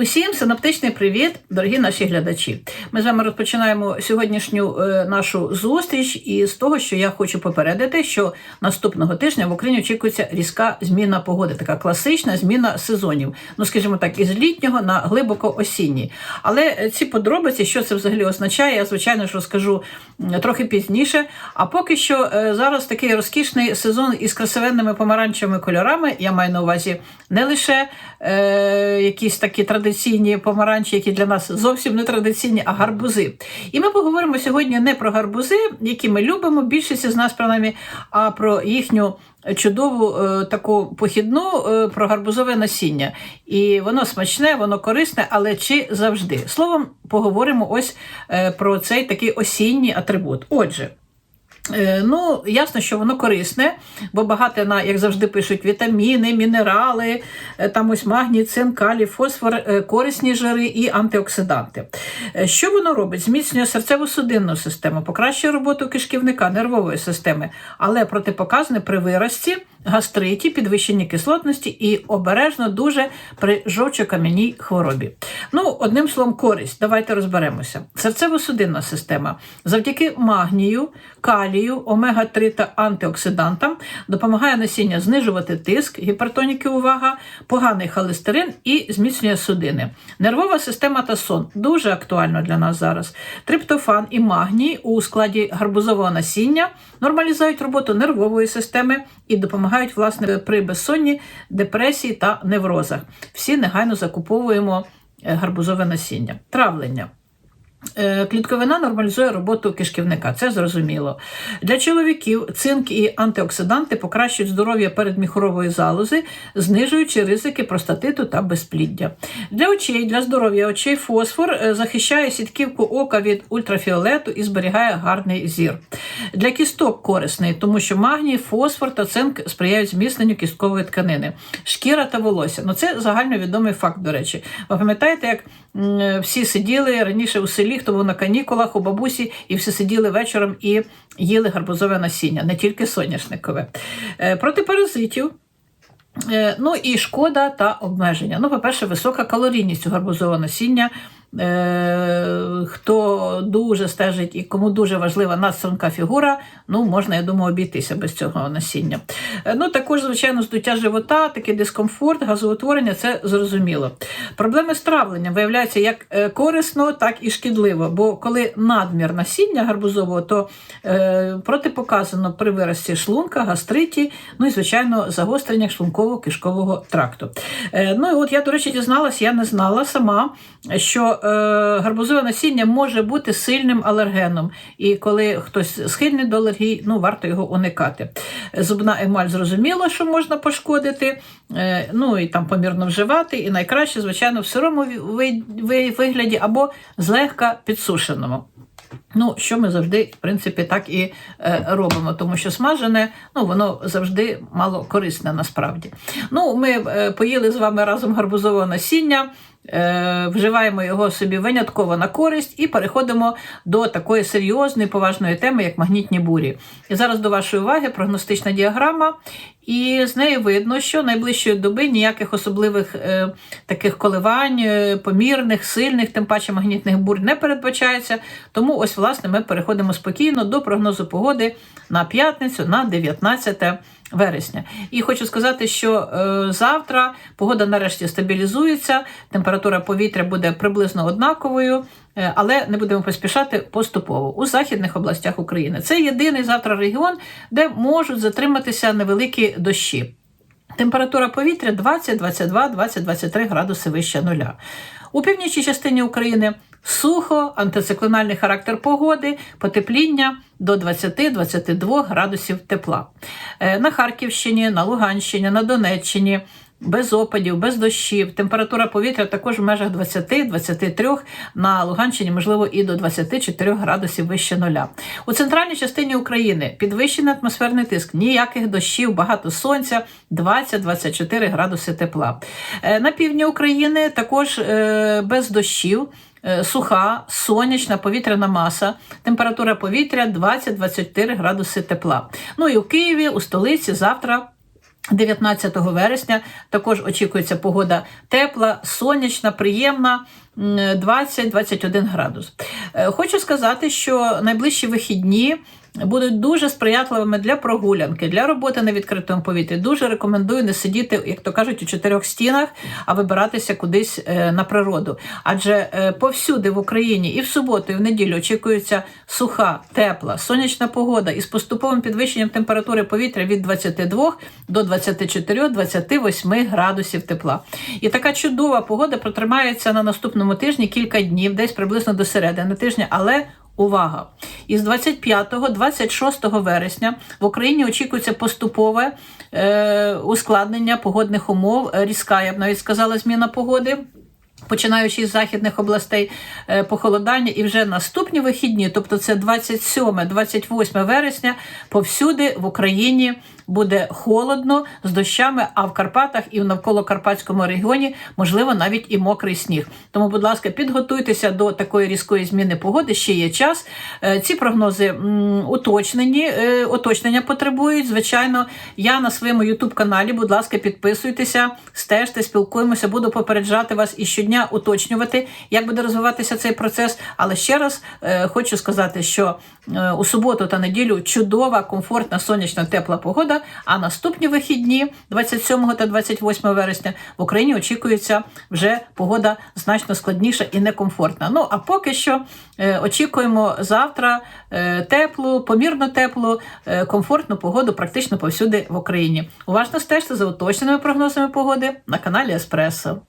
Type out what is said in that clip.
Усім синоптичний привіт, дорогі наші глядачі. Ми з вами розпочинаємо сьогоднішню е, нашу зустріч із того, що я хочу попередити, що наступного тижня в Україні очікується різка зміна погоди, така класична зміна сезонів. Ну, скажімо так, із літнього на глибоко осінній. Але е, ці подробиці, що це взагалі означає, я звичайно ж розкажу трохи пізніше. А поки що е, зараз такий розкішний сезон із красивенними помаранчевими кольорами. Я маю на увазі не лише е, якісь такі традиційні помаранчі, які для нас зовсім не традиційні, а гарбузи. І ми поговоримо сьогодні не про гарбузи, які ми любимо, більшість з нас принаймні, а про їхню. Чудову е, таку похідну е, про гарбузове насіння. І воно смачне, воно корисне, але чи завжди? Словом, поговоримо ось е, про цей такий осінній атрибут. Отже. Е, Ну, ясно, що воно корисне, бо багато на, як завжди пишуть, вітаміни, мінерали, е, там ось магній, цинк, калій, фосфор, е, корисні жири і антиоксиданти. Що воно робить? Зміцнює серцево-судинну систему, покращує роботу кишківника, нервової системи, але протипоказане при вирості, гастриті, підвищенні кислотності і обережно дуже при жовчокам'яній хворобі. Ну, одним словом, користь. Давайте розберемося. Серцево-судинна система завдяки магнію, калію, омега-3 та антиоксидантам допомагає насіння знижувати тиск, гіпертоніки, увага, поганий холестерин і зміцнює судини. Нервова система та сон дуже актуально для нас зараз. Триптофан і магній у складі гарбузового насіння нормалізують роботу нервової системи і допомагають власне при безсонні, депресії та неврозах. Всі негайно закуповуємо е, гарбузове насіння. Травлення. Е, Клітковина нормалізує роботу кишківника, це зрозуміло. Для чоловіків цинк і антиоксиданти покращують здоров'я передміхорової залози, знижуючи ризики простатиту та безпліддя. Для очей, для здоров'я очей фосфор е, захищає сітківку ока від ультрафіолету і зберігає гарний зір. Для кісток корисний, тому що магній, фосфор та цинк сприяють зміцненню кісткової тканини. Шкіра та волосся. Ну це загальновідомий факт, до речі. Ви пам'ятаєте, як всі сиділи раніше у селі, хто був на канікулах у бабусі, і всі сиділи вечором і їли гарбузове насіння, не тільки соняшникове. Е, Проти паразитів. Е, Ну і шкода та обмеження. Ну, по-перше, висока калорійність у гарбузового насіння. Е, Хто дуже стежить і кому дуже важлива надструнка фігура, ну можна, я думаю, обійтися без цього насіння. Е, Ну, також, звичайно, здуття живота, такий дискомфорт, газоутворення це зрозуміло. Проблеми з травленням виявляються як е, корисно, так і шкідливо. Бо коли надмір насіння гарбузового, то протипоказано при вирості шлунка, гастриті, ну і, звичайно, загострення шлунково-кишкового тракту. Е, Ну і от я, до речі, дізналась, я не знала сама, що е, гарбузове насіння може бути сильним алергеном. І коли хтось схильний до алергії, ну варто його уникати. Зубна емаль зрозуміло, що можна пошкодити, е, ну і там помірно вживати, і найкраще, звичайно, в сирому ви- ви- вигляді або злегка підсушеному. Ну, що ми завжди, в принципі, так і е, робимо, тому що смажене, ну, воно завжди мало корисне насправді. Ну, ми е, поїли з вами разом гарбузового насіння, вживаємо його собі винятково на користь і переходимо до такої серйозної, поважної теми, як магнітні бурі. І зараз до вашої уваги прогностична діаграма, і з неї видно, що найближчої доби ніяких особливих е, таких коливань, е, помірних, сильних, тим паче магнітних бурь не передбачається. Тому ось, власне, ми переходимо спокійно до прогнозу погоди на п'ятницю, на 19 вересня. І хочу сказати, що е, завтра погода нарешті стабілізується, температура повітря буде приблизно однаковою. е, Але не будемо поспішати поступово у західних областях України. Це єдиний завтра регіон, де можуть затриматися невеликі дощі. Температура повітря 20, 22, 20, 23 градуси вище нуля. У північній частині України сухо, антициклональний характер погоди, потепління до 20-22 градусів тепла. Е, На Харківщині, на Луганщині, на Донеччині без опадів, без дощів. Температура повітря також в межах 20-23, на Луганщині, можливо, і до 24 градусів вище нуля. У центральній частині України підвищений атмосферний тиск, ніяких дощів, багато сонця, 20-24 градуси тепла. Е, На півдні України також е, без дощів. е, Суха, сонячна повітряна маса, температура повітря 20-24 градуси тепла. Ну і в Києві, у столиці, завтра 19 вересня також очікується погода тепла, сонячна, приємна. м, 20-21 градус. Е, Хочу сказати, що найближчі вихідні будуть дуже сприятливими для прогулянки, для роботи на відкритому повітрі. Дуже рекомендую не сидіти, як то кажуть, у чотирьох стінах, а вибиратися кудись е, на природу. Адже е, повсюди в Україні і в суботу, і в неділю очікується суха, тепла, сонячна погода із поступовим підвищенням температури повітря від 22 до 24-28 градусів тепла. І така чудова погода протримається на наступному тижні кілька днів, десь приблизно до середини тижня, але Увага! Із 25-26 вересня в Україні очікується поступове е, ускладнення погодних умов, різка, я б навіть сказала, зміна погоди. Починаючи з західних областей е, похолодання, і вже наступні вихідні, тобто це 27-28 вересня, повсюди в Україні буде холодно з дощами, а в Карпатах і в навколо Карпатському регіоні можливо навіть і мокрий сніг. Тому, будь ласка, підготуйтеся до такої різкої зміни погоди. Ще є час. Е, Ці прогнози уточнені, е, уточнення потребують. Звичайно, я на своєму youtube каналі. Будь ласка, підписуйтеся, стежте, спілкуємося. Буду попереджати вас і щодня уточнювати, як буде розвиватися цей процес. Але ще раз е, хочу сказати, що е, у суботу та неділю чудова, комфортна, сонячна, тепла погода. А наступні вихідні, 27 та 28 вересня, в Україні очікується вже погода значно складніша і некомфортна. Ну а поки що е, очікуємо завтра теплу, помірно теплу, комфортну погоду практично повсюди в Україні. Уважно стежте за уточненими прогнозами погоди на каналі Еспресо.